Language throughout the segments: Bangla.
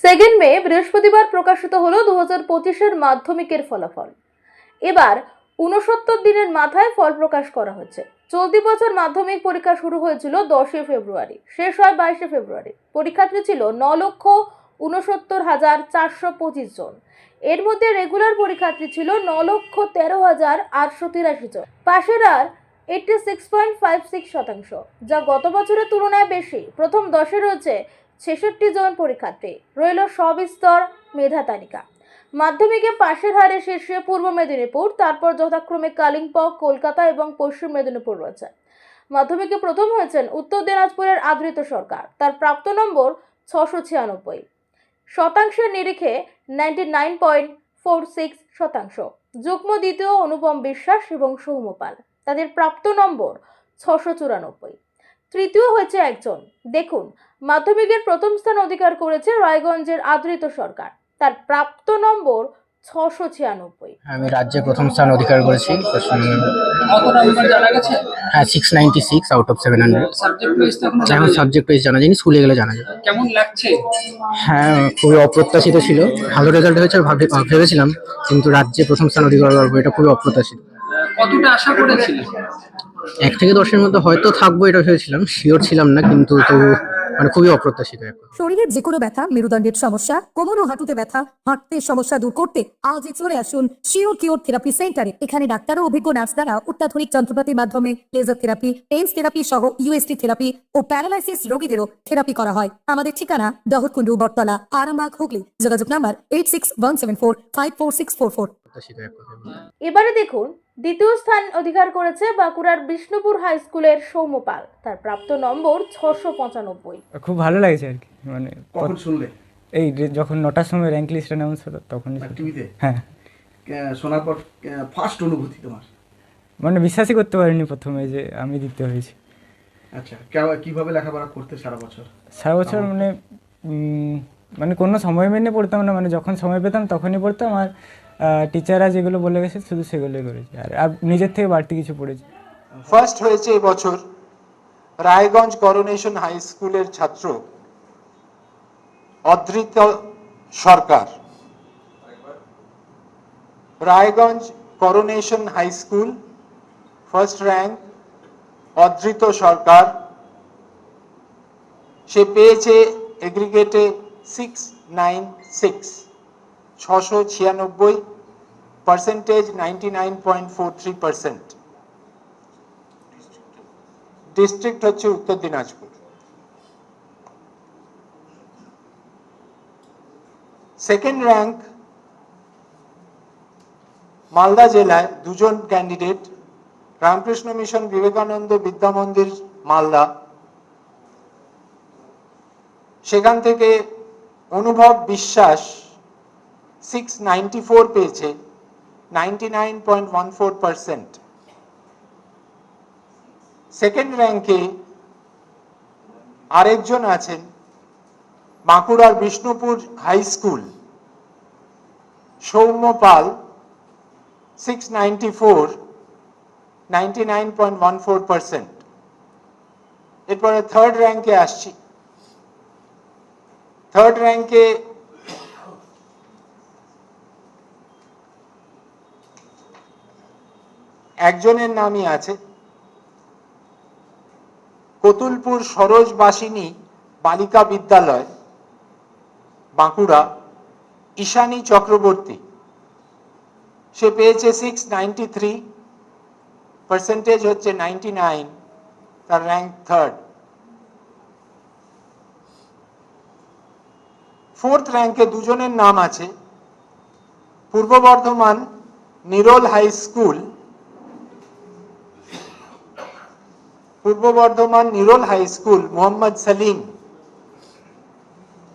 সেকেন্ড মে বৃহস্পতিবার প্রকাশিত হলো দু হাজার পঁচিশের মাধ্যমিকের ফলাফল। এবার উনসত্তর দিনের মাথায় ফল প্রকাশ করা হচ্ছে। চলতি বছর মাধ্যমিক পরীক্ষা শুরু হয়েছিল দশই ফেব্রুয়ারি, শেষ হয় বাইশে ফেব্রুয়ারি। পরীক্ষার্থী ছিল ন লক্ষ উনসত্তর হাজার চারশো পঁচিশ জন। এর মধ্যে রেগুলার পরীক্ষার্থী ছিল ন লক্ষ তেরো হাজার আটশো তিরাশি জন। পাশের আর eighty six point five six শতাংশ, যা গত বছরের তুলনায় বেশি। প্রথম দশে রয়েছে ছেষট্টি জন পরীক্ষার্থী। রইল সবিস্তর মেধা তালিকা। মাধ্যমিকে পাশের হারে শীর্ষে পূর্ব মেদিনীপুর, তারপর যথাক্রমে কালিম্পং, কলকাতা এবং পশ্চিম মেদিনীপুর রয়েছে। মাধ্যমিকে প্রথম হয়েছেন উত্তর দিনাজপুরের আদৃত সরকার। তার প্রাপ্ত নম্বর ছশো ছিয়ানব্বই। শতাংশের নিরিখে ninety nine point four six শতাংশ। যুগ্ম দ্বিতীয় অনুপম বিশ্বাস এবং সৌম্যপাল তাদের প্রাপ্ত নম্বর ছশো চুরানব্বই। তৃতীয় হয়েছে একজন। দেখুন মাধ্যমিকের প্রথম স্থান অধিকার করেছে রায়গঞ্জের আদৃত সরকার। তার প্রাপ্ত নম্বর ছশো ছিয়ানব্বই। আমি রাজ্যে প্রথম স্থান অধিকার করেছি। হ্যাঁ six ninety six out of seven hundred এখন যায়নি। সাবজেক্ট ওয়াইজ জানা যায়নি স্কুলে গেলে জানা যায় কেমন লাগছে? হ্যাঁ খুবই অপ্রত্যাশিত ছিল। ভালো রেজাল্ট হয়েছে ভেবেছিলাম কিন্তু রাজ্যে প্রথম স্থান অধিকার করব এটা খুবই অপ্রত্যাশিত। কতটা আশা করেছিলেন? এক থেকে দশের মধ্যে হয়তো থাকব এটা ভেবেছিলাম। শিওর ছিলাম না কিন্তু তবু মানে খুবই অপ্রত্যাশিত শরীরের যে কোনো ব্যথা মেরুদণ্ডের সমস্যা কোমর ও হাঁটুতে ব্যথা হাঁটতে সমস্যা দূর করতে আজই চলে আসুন শিওর কিওর থেরাপি সেন্টারে এখানে ডাক্তার ও অভিজ্ঞ নার্স দ্বারা অত্যাধুনিক যন্ত্রপাতির মাধ্যমে লেজার থেরাপি পেন্স থেরাপি সহ ইউএসটি থেরাপি ও প্যারালাইসিস রোগীদেরও থেরাপি করা হয়। আমাদের ঠিকানা দহরকুন্ডু বটতলা আরামবাগ হুগলি। যোগাযোগ number eight six one seven four five four six four four. এবারে দেখুন দ্বিতীয় স্থান অধিকার করেছে বাঁকুড়ার বিষ্ণুপুর হাই স্কুলের সৌম্যপাল। তার প্রাপ্ত নম্বর ছশো পঁচানব্বই। খুব ভালো লাগছে আর কি মানে কখন শুনলে? এই যে- যখন নটার সময় র্যাঙ্ক লিস্ট অ্যানাউন্স হলো তখনই শুনলাম। টিভিতে হ্যাঁ। শোনার পর ফার্স্ট অনুভূতি তোমার? মানে বিশ্বাসই করতে পারিনি প্রথমে যে আমি দিতে হয়েছি। আচ্ছা কীভাবে লেখাপড়া করতে সারা বছর? সারা বছর মানে মানে কোনো সময় মেনে পড়তাম না মানে যখন সময় পেতাম তখনই পড়তাম আর টিচাররা যেগুলো বলে গেছে, শুধু সেগুলোই করেছি। আর আর নিজের থেকে বাড়তি কিছু পড়েছি। ফার্স্ট হয়েছে এবছর রায়গঞ্জ করোনেশন হাই স্কুলের ছাত্র Adhrito Sarkar. Raiganj coronation high school first rank Adhrito Sarkar. সে পেয়েছে এগ্রিগেটে সিক্স নাইন সিক্স ছশো ছিয়ানব্বই। থ্রি পার্সেন্ট ডিস্ট্রিক্ট হচ্ছে উত্তর দিনাজপুর। সেকেন্ড র্যাঙ্ক মালদা জেলায় দুজন ক্যান্ডিডেট রামকৃষ্ণ মিশন, বিবেকানন্দ, বিদ্যা মন্দির, মালদা। সেখান থেকে Anubhav Biswas six ninety four পেয়েছে। Ninety nine point one four percent second র্যাঙ্কে আরেকজন আছেন, বাঁকুড়ার Bishnupur high school Soumya Pal six ninety four ninety nine point one four এরপরে থার্ড র্যাঙ্কে আসছি। থার্ড র্যাঙ্কে একজনের নামই আছে। কতুলপুর সরোজবাসিনী বালিকা বিদ্যালয়, বাঁকুড়া, ঈশানী চক্রবর্তী। সে পেয়েছে সিক্স নাইনটি থ্রি পার্সেন্টেজ হচ্ছে নাইনটি নাইন তার র্যাঙ্ক থার্ড ফোর্থ র্যাঙ্কে দুজনের নাম আছে। পূর্ব Bardhaman Nirol high school Purba Bardhaman Nirol high school Mohammad Salim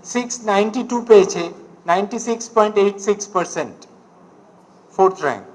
six ninety two পেয়েছে ninety six point eight six percent fourth rank